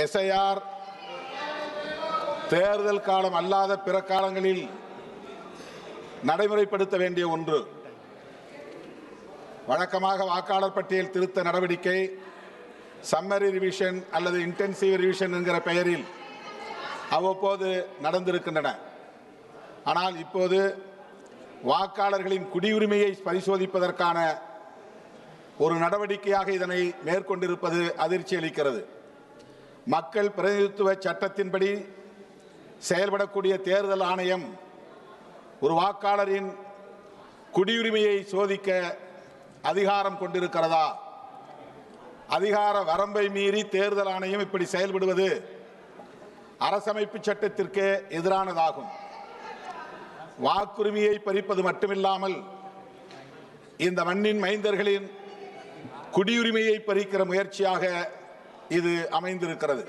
SIR தேர்தல் காலம் அல்லாத பிற காலங்களில் நடைமுறைப்படுத்த வேண்டிய ஒன்று. வழக்கமாக வாக்காளர் பட்டியல் திருத்த நடவடிக்கை சம்மரி ரிவிஷன் அல்லது இன்டென்சிவ் ரிவிஷன் என்கிற பெயரில் அவ்வப்போது நடந்திருக்கின்றன. ஆனால் இப்போது வாக்காளர்களின் குடியுரிமையை பரிசோதிப்பதற்கான ஒரு நடவடிக்கையாக இதனை மேற்கொண்டிருப்பது அதிர்ச்சி அளிக்கிறது மக்கள் பிரதிநிதித்துவ சட்டத்தின்படி செயல்படக்கூடிய தேர்தல் ஆணையம் ஒரு வாக்காளரின் குடியுரிமையை சோதிக்க அதிகாரம் கொண்டிருக்கிறதா? அதிகார வரம்பை மீறி தேர்தல் ஆணையம் இப்படி செயல்படுவது அரசமைப்பு சட்டத்திற்கு எதிரானதாகும். வாக்குரிமையை பறிப்பது மட்டுமில்லாமல் இந்த மண்ணின் மைந்தர்களின் குடியுரிமையை பறிக்கிற முயற்சியாக இது அமைந்திருக்கிறது.